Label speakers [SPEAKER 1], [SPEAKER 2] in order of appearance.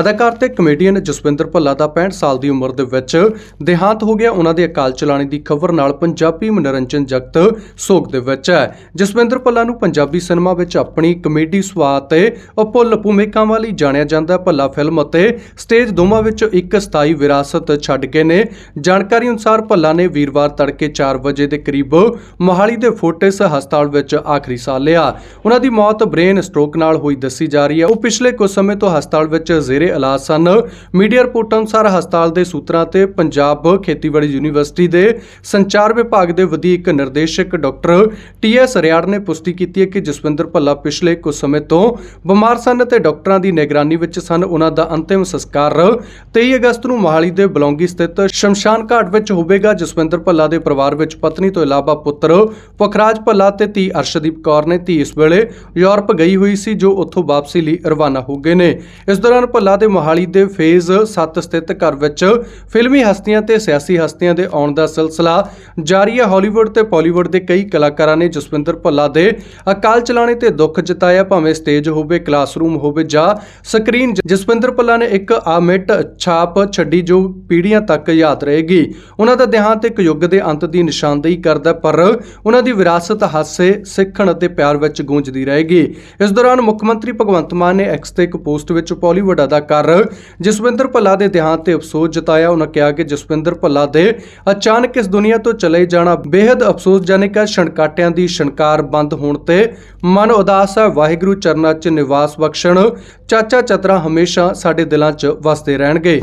[SPEAKER 1] ਅਦਾਕਾਰ ਤੇ ਕਮੇਡੀਅਨ ਜਸਵਿੰਦਰ ਭੱਲਾ ਦਾ 65 ਸਾਲ ਦੀ ਉਮਰ ਦੇ ਵਿੱਚ ਦੇਹਾਂਤ ਹੋ ਗਿਆ। ਉਹਨਾਂ ਦੇ ਅਕਾਲ ਚਲਾਣੇ ਦੀ ਖਬਰ ਨਾਲ ਪੰਜਾਬੀ ਮਨੋਰੰਜਨ ਜਗਤ ਸੋਗ ਦੇ ਵਿੱਚ ਹੈ। ਜਸਵਿੰਦਰ ਭੱਲਾ ਨੂੰ ਪੰਜਾਬੀ ਸਿਨੇਮਾ ਵਿੱਚ ਆਪਣੀ ਕਮੇਡੀ ਸੁਆਦ ਤੇ ਅਪੁੱਲ ਭੂਮਿਕਾਵਾਂ ਵਾਲੀ ਜਾਣਿਆ ਜਾਂਦਾ ਭੱਲਾ ਫਿਲਮ ਅਤੇ ਸਟੇਜ ਦੋਵਾਂ ਵਿੱਚ ਇੱਕ ਸਥਾਈ ਵਿਰਾਸਤ ਛੱਡ ਕੇ ਨੇ। ਜਾਣਕਾਰੀ ਅਨੁਸਾਰ ਭੱਲਾ ਨੇ ਵੀਰਵਾਰ ਤੜਕੇ 4 ਵਜੇ ਦੇ ਕਰੀਬ ਮੋਹਾਲੀ ਦੇ ਫੋਟਿਸ ਹਸਪਤਾਲ ਵਿੱਚ ਆਖਰੀ ਸਾਹ ਲਿਆ। ਉਹਨਾਂ ਦੀ ਮੌਤ ਬ੍ਰੇਨ ਸਟ੍ਰੋਕ ਨਾਲ ਹੋਈ ਦੱਸੀ ਜਾ ਰਹੀ ਹੈ। ਉਹ ਪਿਛਲੇ ਕੁਝ ਸਮੇਂ ਤੋਂ ਹਸਪਤਾਲ ਵਿੱਚ ਜ਼ੇਰੇ ਇਲਾਜ ਸਨ। ਮੀਡੀਆ ਰਿਪੋਰਟ ਅਨੁਸਾਰ ਹਸਪਤਾਲ ਦੇ ਸੂਤਰਾਂ ਤੇ ਪੰਜਾਬ ਖੇਤੀਬਾੜੀ ਯੂਨੀਵਰਸਿਟੀ ਦੇ ਸੰਚਾਰ ਵਿਭਾਗ ਦੇ ਵਧੀਕ ਨਿਰਦੇਸ਼ਕ ਡਾਕਟਰ ਟੀ ਐਸ ਰਿਆੜ ਨੇ ਪੁਸ਼ਟੀ ਕੀਤੀ ਹੈ ਕਿ ਜਸਵਿੰਦਰ ਭੱਲਾ ਪਿਛਲੇ ਕੁਝ ਸਮੇਂ ਤੋਂ ਬਿਮਾਰ ਸਨ ਅਤੇ ਡਾਕਟਰਾਂ ਦੀ ਨਿਗਰਾਨੀ ਵਿੱਚ ਸਨ। ਉਹਨਾਂ ਦਾ ਅੰਤਿਮ ਸੰਸਕਾਰ 23 ਅਗਸਤ ਨੂੰ ਮੋਹਾਲੀ ਦੇ ਬਲੌਂਗੀ ਸਥਿਤ ਸ਼ਮਸ਼ਾਨ ਘਾਟ ਵਿੱਚ ਹੋਵੇਗਾ। ਜਸਵਿੰਦਰ ਭੱਲਾ ਦੇ ਪਰਿਵਾਰ ਵਿੱਚ ਪਤਨੀ ਤੋਂ ਇਲਾਵਾ ਪੁੱਤਰ ਪਖਰਾਜ ਭੱਲਾ ਤੇ ਧੀ ਅਰਸ਼ਦੀਪ ਕੌਰ ਨੇ ਧੀ ਇਸ ਵੇਲੇ ਯੂਰਪ ਗਈ ਹੋਈ ਸੀ, ਜੋ ਉੱਥੋਂ ਵਾਪਸੀ ਲਈ ਰਵਾਨਾ ਹੋ ਗਏ ਨੇ। ਇਸ ਦੌਰਾਨ ਭੱਲਾ ਦੇ ਮੋਹਾਲੀ ਦੇ ਫੇਜ਼ 7 ਸਥਿਤ ਘਰ ਵਿੱਚ ਫਿਲਮੀ ਹਸਤੀਆਂ ਤੇ ਸਿਆਸੀ ਹਸਤੀਆਂ ਦੇ ਆਉਣ ਦਾ ਸਿਲਸਿਲਾ ਜਾਰੀ ਹੈ। ਹਾਲੀਵੁੱਡ ਤੇ ਬਾਲੀਵੁੱਡ ਦੇ ਕਈ ਕਲਾਕਾਰਾਂ ਨੇ ਜਸਵਿੰਦਰ ਭੱਲਾ ਦੇ ਅਕਾਲ ਚਲਾਣੇ ਤੇ ਦੁੱਖ ਜਤਾਇਆ। ਭਾਵੇਂ ਸਟੇਜ ਹੋਵੇ, ਕਲਾਸਰੂਮ ਹੋਵੇ ਜਾਂ ਸਕਰੀਨ, ਜਸਵਿੰਦਰ ਭੱਲਾ ਨੇ ਇੱਕ ਆਮਿਟ ਛਾਪ ਛੱਡੀ ਜੋ ਪੀੜ੍ਹੀਆਂ ਤੱਕ ਯਾਦ ਰਹੇਗੀ। ਉਹਨਾਂ ਦਾ ਦੇਹਾਂਤ ਇੱਕ ਯੁੱਗ ਦੇ ਅੰਤ ਦੀ ਨਿਸ਼ਾਨਦੇਹੀ ਕਰਦਾ ਪਰ ਉਹਨਾਂ ਦੀ ਵਿਰਾਸਤ ਹਾਸੇ, ਸਿੱਖਣ ਅਤੇ ਪਿਆਰ ਵਿੱਚ ਗੂੰਜਦੀ ਰਹੇਗੀ। ਇਸ ਦੌਰਾਨ ਮੁੱਖ ਮੰਤਰੀ ਭਗਵੰਤ ਮਾਨ ਨੇ ਐਕਸ ਤੇ ਇੱਕ ਪੋਸਟ ਵਿੱਚ ਬਾਲੀਵੁੱਡ ਅਦਾਕਾਰ ਜਸਵਿੰਦਰ ਭੱਲਾ ਦੇ ਦੇਹਾਂਤ ਤੇ ਅਫਸੋਸ ਜਤਾਇਆ। ਉਹਨਾਂ ਕਿਹਾ ਕਿ ਜਸਵਿੰਦਰ ਭੱਲਾ ਦੇ ਅਚਾਨਕ ਇਸ ਦੁਨੀਆ ਤੋਂ ਚਲੇ ਜਾਣਾ ਬੇहद ਅਫਸੋਸਜਨਕ ਹੈ। ਛਣਕਾਟਿਆਂ ਦੀ ਛਣਕਾਰ ਬੰਦ ਹੋਣ ਤੇ ਮਨ ਉਦਾਸ ਹੈ। ਵਾਹਿਗੁਰੂ ਚਰਨਾਂ 'ਚ ਨਿਵਾਸ ਬਖਸ਼ਣ ਚਾਚਾ ਚਤਰਾ ਹਮੇਸ਼ਾ ਸਾਡੇ ਦਿਲਾਂ 'ਚ ਵਸਦੇ ਰਹਿਣਗੇ।